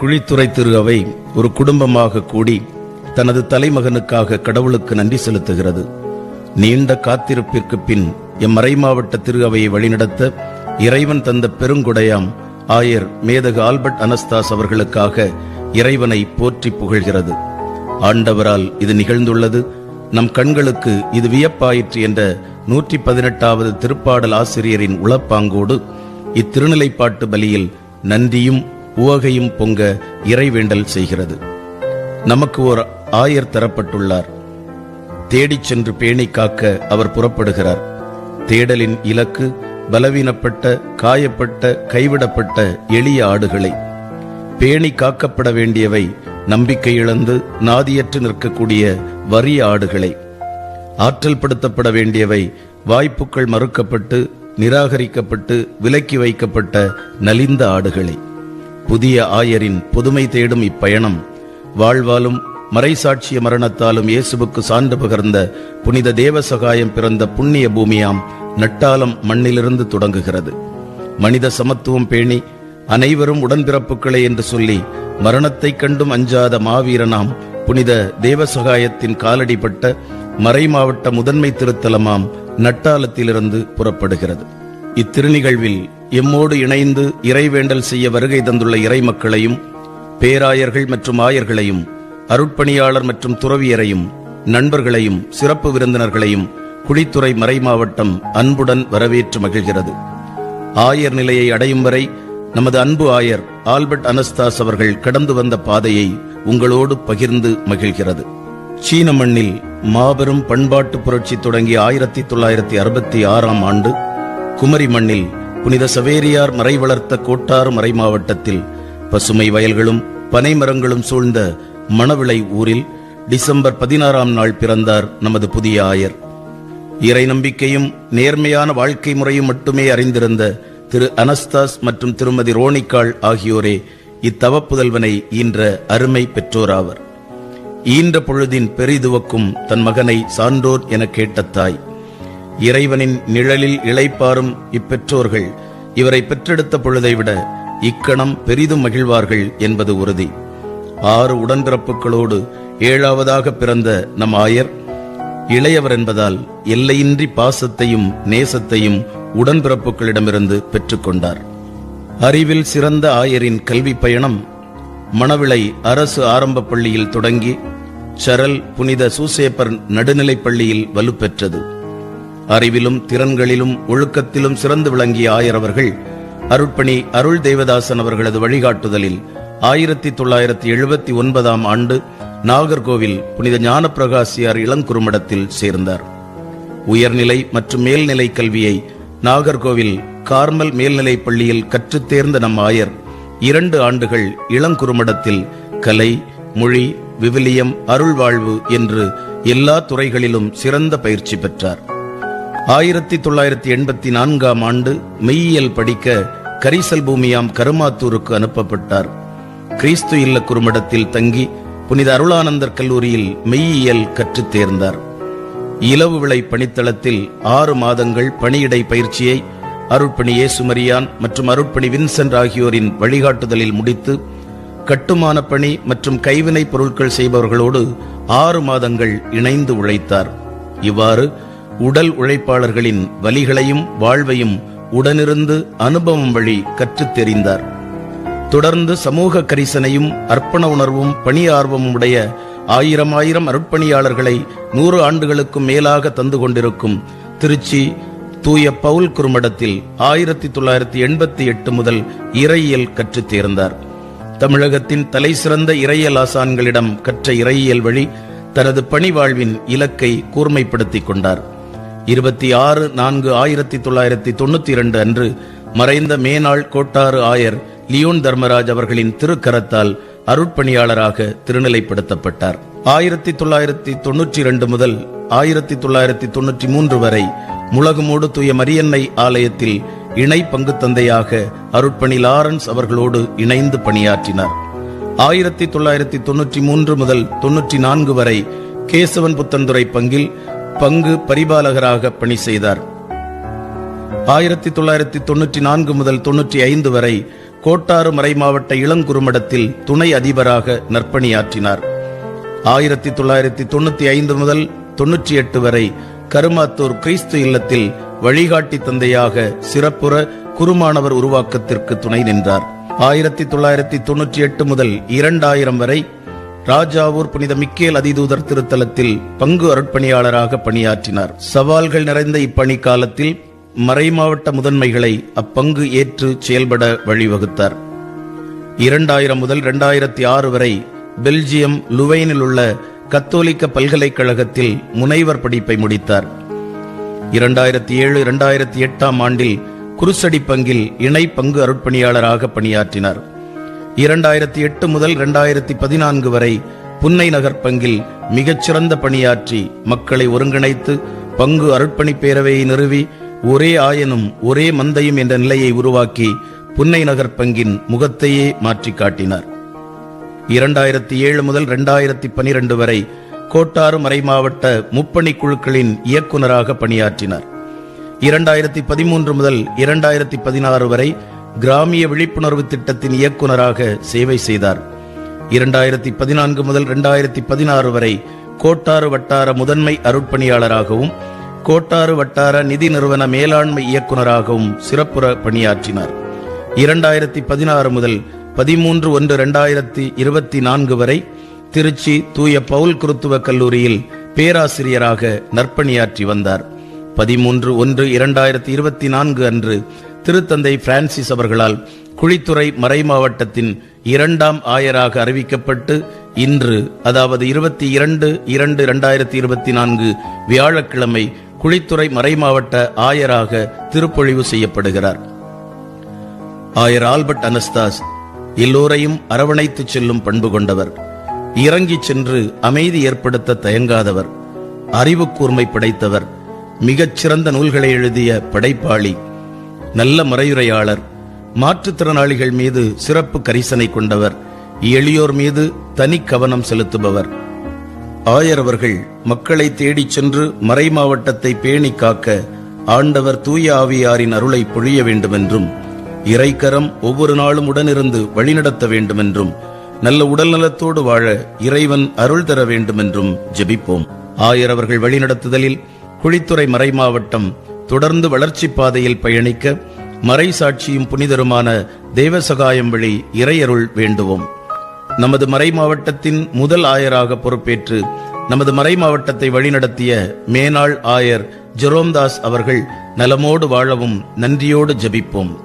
குழித்துறை திரு அவை ஒரு குடும்பமாக கூடி தனது தலைமகனுக்காக கடவுளுக்கு நன்றி செலுத்துகிறது. நீண்ட காத்திருப்பிற்கு பின் எம் மறைமாவட்ட திரு அவையை வழிநடத்த இறைவன் தந்த பெருங்குடையாம் ஆயர் மேதகு ஆல்பர்ட் அனஸ்தாஸ் அவர்களுக்காக இறைவனை போற்றி புகழ்கிறது. ஆண்டவரால் இது நிகழ்ந்துள்ளது. நம் கண்களுக்கு இது வியப்பாயிற்று என்ற நூற்றி பதினெட்டாவது திருப்பாடல் ஆசிரியரின் உளப்பாங்கோடு இத்திருநிலைப்பாட்டு பலியில் நன்றியும் உவகையும் பொங்க இறைவேண்டல் செய்கிறது. நமக்கு ஓர் ஆயர் தரப்பட்டுள்ளார். தேடிச் சென்று பேணி காக்க அவர் புறப்படுகிறார். தேடலின் இலக்கு பலவீனப்பட்ட காயப்பட்ட கைவிடப்பட்ட எளிய ஆடுகளை. பேணி காக்கப்பட வேண்டியவை நம்பிக்கை இழந்து நாதியற்று நிற்கக்கூடிய வறிய ஆடுகளை. ஆற்றல் படுத்தப்பட வேண்டியவை வாய்ப்புகள் மறுக்கப்பட்டு நிராகரிக்கப்பட்டு விலக்கி வைக்கப்பட்ட நலிந்த ஆடுகளை. புதிய ஆயரின் புதுமை தேடும் இப்பயணம். வாழ்வாலும் மறைசாட்சிய மரணத்தாலும் இயேசுவுக்கு சான்று பகர்ந்த புனித தேவசகாயம் பிறந்த புண்ணிய பூமியாம் நட்டாலம் மண்ணிலிருந்து தொடங்குகிறது. மனித சமத்துவம் பேணி அனைவரும் உடன்பிறப்புகளே என்று சொல்லி மரணத்தைக் கண்டும் அஞ்சாத மாவீரனாம் புனித தேவசகாயத்தின் காலடிப்பட்ட மறைமாவட்ட முதன்மை திருத்தலமாம் நட்டாலத்திலிருந்து புறப்படுகிறது. இத்திருநிகழ்வில் எம்மோடு இணைந்து இறைவேண்டல் செய்ய வருகை தந்துள்ள இறை மக்களையும் பேராயர்கள் மற்றும் ஆயர்களையும் அருட்பணியாளர் மற்றும் துறவியரையும் நண்பர்களையும் சிறப்பு விருந்தினர்களையும் குழித்துறை மறை மாவட்டம் அன்புடன் வரவேற்று மகிழ்கிறது. ஆயர் நிலையை அடையும் வரை நமது அன்பு ஆயர் ஆல்பர்ட் அனஸ்தாஸ் அவர்கள் கடந்து வந்த பாதையை உங்களோடு பகிர்ந்து மகிழ்கிறது. சீன மண்ணில் மாபெரும் பண்பாட்டு புரட்சி தொடங்கிய ஆயிரத்தி தொள்ளாயிரத்தி அறுபத்தி ஆறாம் ஆண்டு குமரி மண்ணில் புனித சவேரியார் மறை வளர்த்த கோட்டாறு மறை மாவட்டத்தில் பசுமை வயல்களும் பனை மரங்களும் சூழ்ந்த மணவிளை ஊரில் டிசம்பர் பதினாறாம் நாள் பிறந்தார் நமது புதிய ஆயர். இறை நம்பிக்கையும் நேர்மையான வாழ்க்கை முறையும் மட்டுமே அறிந்திருந்த திரு அனஸ்தாஸ் மற்றும் திருமதி ரோனிக்காள் ஆகியோரே இத்தவப்புதல்வனை ஈன்ற அருமை பெற்றோராவர் ஈன்ற பொழுதின் பெரிதுவக்கும் தன் மகனை சான்றோர் என கேட்ட தாய். இறைவனின் நிழலில் இளைப்பாரும் இப்பெற்றோர்கள். இவரை பெற்றெடுத்த பொழுதை விட இக்கணம் பெரிதும் மகிழ்வார்கள் என்பது உறுதி. ஆறு உடன்பிறப்புகளோடு ஏழாவதாக பிறந்த நம் ஆயர் இளையவர் என்பதால் எல்லையின்றி பாசத்தையும் நேசத்தையும் உடன்பிறப்புகளிடமிருந்து பெற்றுக்கொண்டார் அறிவில் சிறந்த ஆயரின் கல்வி பயணம் மணவிளை அரசு ஆரம்ப பள்ளியில் தொடங்கி சரல் புனித சூசேப்பர் நடுநிலைப் பள்ளியில் வலுப்பெற்றது. அறிவிலும் திறன்களிலும் ஒழுக்கத்திலும் சிறந்து விளங்கிய ஆயர் அவர்கள் அருட்பணி அருள் தேவதாசன் அவர்களது வழிகாட்டுதலில் ஆயிரத்தி தொள்ளாயிரத்தி எழுபத்தி ஒன்பதாம் ஆண்டு நாகர்கோவில் புனித ஞானப்பிரகாசியார் இளங்குறுமடத்தில் சேர்ந்தார். உயர்நிலை மற்றும் மேல்நிலை கல்வியை நாகர்கோவில் கார்மல் மேல்நிலைப் பள்ளியில் கற்றுத் தேர்ந்த நம் ஆயர் இரண்டு ஆண்டுகள் இளங்குறுமடத்தில் கலை மொழி விவிலியம் அருள்வாழ்வு என்று எல்லா துறைகளிலும் சிறந்த பயிற்சி பெற்றார். ஆயிரத்தி தொள்ளாயிரத்தி எண்பத்தி நான்காம் ஆண்டு மெய்யியல் படிக்க கரிசல் பூமியாம் கருமாத்தூருக்கு அனுப்பப்பட்டார். கிறிஸ்து இல்ல குறுமடத்தில் தங்கி புனித அருளானந்தர் கல்லூரியில் மெய்யியல் கற்றுத் தேர்ந்தார். இலவு விளை பணித்தளத்தில் ஆறு மாதங்கள் பணியிடை பயிற்சியை அருட்பணி ஏசுமரியான் மற்றும் அருட்பணி வின்சென்ட் ஆகியோரின் வழிகாட்டுதலில் முடித்து கட்டுமான பணி மற்றும் கைவினை பொருட்கள் செய்பவர்களோடு ஆறு மாதங்கள் இணைந்து உழைத்தார். இவ்வாறு உடல் உழைப்பாளர்களின் வலிகளையும் வாழ்வையும் உடனிருந்து அனுபவம் வழி கற்றுத் தெரிந்தார் தொடர்ந்து சமூக கரிசனையும் அர்ப்பண உணர்வும் பணி ஆர்வமும் உடைய ஆயிரம் ஆயிரம் அருட்பணியாளர்களை நூறு ஆண்டுகளுக்கும் மேலாக தந்து கொண்டிருக்கும் திருச்சி தூய பவுல் குறுமடத்தில் ஆயிரத்தி தொள்ளாயிரத்தி எண்பத்தி எட்டு முதல் இறையியல் கற்றுத் தேர்ந்தார். தமிழகத்தின் தலைசிறந்த இறையியல் ஆசான்களிடம் கற்ற இறையியல் வழி தனது பணி வாழ்வின் இலக்கை கூர்மைப்படுத்திக் கொண்டார். இருபத்தி ஆறு நான்கு ஆயிரத்தி தொள்ளாயிரத்தி தொண்ணூத்தி இரண்டு அன்று மறைந்த மேனாள் கோட்டாறு ஆயர் லியோன் தர்மராஜ் அவர்களின் திருக்கரத்தால் அருட்பணியாளராக திருநிலைப்படுத்தப்பட்டார். ஆயிரத்தி தொள்ளாயிரத்தி தொன்னூற்றி இரண்டு முதல் ஆயிரத்தி தொள்ளாயிரத்தி தொன்னூற்றி மூன்று வரை முழகுமூடு தூய மரியன்னை ஆலயத்தில் இணை பங்கு தந்தையாக அருட்பணி லாரன்ஸ் அவர்களோடு இணைந்து பணியாற்றினார். ஆயிரத்தி தொள்ளாயிரத்தி தொன்னூற்றி மூன்று முதல் தொன்னூற்றி நான்கு வரை கேசவன் புத்தன்துறை பங்கில் பங்கு பரிபாலகராக பணி செய்தார். ஆயிரத்தி தொள்ளாயிரத்தி தொன்னூற்றி நான்கு முதல் தொன்னூற்றி ஐந்து வரை கோட்டாறு மறைமாவட்ட இளங்குறுமடத்தில் துணை அதிபராக நற்பணியாற்றினார். ஆயிரத்தி தொள்ளாயிரத்தி தொண்ணூத்தி ஐந்து முதல் தொன்னூற்றி எட்டு வரை கருமாத்தூர் கிறிஸ்து இல்லத்தில் வழிகாட்டி தந்தையாக சிறப்புற குருமானவர் உருவாக்கத்திற்கு துணை நின்றார். ஆயிரத்தி தொள்ளாயிரத்தி தொன்னூற்றி எட்டு முதல் இரண்டாயிரம் வரை ராஜாவூர் புனித மிக்கேல் அதிதூதர் திருத்தலத்தில் பங்கு அருட்பணியாளராக பணியாற்றினார். சவால்கள் நிறைந்த இப்பணி காலத்தில் மறைமாவட்ட முதன்மைகளை அப்பங்கு ஏற்று செயல்பட வழிவகுத்தார். இரண்டாயிரம் முதல் இரண்டாயிரத்தி ஆறு வரை பெல்ஜியம் லுவைனில் உள்ள கத்தோலிக்க பல்கலைக்கழகத்தில் முனைவர் படிப்பை முடித்தார். இரண்டாயிரத்தி ஏழு இரண்டாயிரத்தி எட்டாம் ஆண்டில் குருசடி பங்கில் இணை பங்கு அருட்பணியாளராக பணியாற்றினார். இரண்டாயிரத்தி எட்டு முதல் இரண்டாயிரத்தி பதினான்கு வரை புன்னை நகர் பங்கில் மிகச்சிறந்த பணியாற்றி மக்களை ஒருங்கிணைத்து பங்கு அருட்பணி பேரவையை நிறுவி ஒரே ஆயனும் ஒரே மந்தையும் என்ற நிலையை உருவாக்கி புன்னை நகர் பங்கின் முகத்தையே மாற்றி காட்டினார். இரண்டாயிரத்தி ஏழு முதல் இரண்டாயிரத்தி பனிரெண்டு வரை கோட்டாறு மறைமாவட்ட முப்பணி குழுக்களின் இயக்குநராக பணியாற்றினார். இரண்டாயிரத்தி பதிமூன்று முதல் இரண்டாயிரத்தி பதினாறு வரை கிராமிய விழிப்புணர்வு திட்டத்தின் இயக்குநராக சேவை செய்தார். இரண்டாயிரத்தி பதினான்கு முதல் இரண்டாயிரத்தி பதினாறு வரை கோட்டாறு வட்டார முதன்மை அருட்பணியாளராகவும் கோட்டாறு வட்டார நிதி நிறுவன மேலாண்மை இயக்குநராகவும் சிறப்புற பணியாற்றினார். இரண்டாயிரத்தி பதினாறு முதல் பதிமூன்று ஒன்று இரண்டாயிரத்தி இருபத்தி நான்கு வரை திருச்சி தூய பவுல் குருத்துவ கல்லூரியில் பேராசிரியராக நற்பணியாற்றி வந்தார். பதிமூன்று ஒன்று இரண்டாயிரத்தி இருபத்தி நான்கு அன்று திருத்தந்தை பிரான்சிஸ் அவர்களால் குழித்துறை மறைமாவட்டத்தின் இரண்டாம் ஆயராக அறிவிக்கப்பட்டு இன்று அதாவது இருபத்தி இரண்டு இரண்டு இரண்டாயிரத்தி இருபத்தி நான்கு வியாழக்கிழமை குழித்துறை மறைமாவட்ட ஆயராக திருப்பொழிவு செய்யப்படுகிறார். ஆயர் ஆல்பர்ட் அனஸ்தாஸ் எல்லோரையும் அரவணைத்துச் செல்லும் பண்பு கொண்டவர். இறங்கிச் சென்று அமைதி ஏற்படுத்த தயங்காதவர். அறிவு கூர்மை படைத்தவர். மிகச் சிறந்த நூல்களை எழுதிய படைப்பாளி. நல்ல மறையுரையாளர் மாற்றுத்திறனாளிகள் மீது சிறப்பு கரிசனை கொண்டவர் எளியோர் மீது தனி கவனம் செலுத்துபவர். ஆயர் அவர்கள் மக்களை தேடிச் சென்று மறை மாவட்டத்தை பேணி காக்க ஆண்டவர் தூய ஆவியாரின் அருளை பொழிய வேண்டுமென்றும் இறைக்கரம் ஒவ்வொரு நாளும் உடனிருந்து வழிநடத்த வேண்டுமென்றும் நல்ல உடல்நலத்தோடு வாழ இறைவன் அருள் தர வேண்டுமென்றும் ஜெபிப்போம். ஆயர் அவர்கள் வழிநடத்துதலில் குழித்துறை மறை மாவட்டம் தொடர்ந்து வளர்ச்சிப் பாதையில் பயணிக்க மறை சாட்சியும் புனிதருமான தேவசகாயம் வழி இறையருள் வேண்டுவோம். நமது மறை மாவட்டத்தின் முதல் ஆயராக பொறுப்பேற்று நமது மறை மாவட்டத்தை வழிநடத்திய மேனாள் ஆயர் ஜெரோம்தாஸ் அவர்கள் நலமோடு வாழவும் நன்றியோடு ஜபிப்போம்.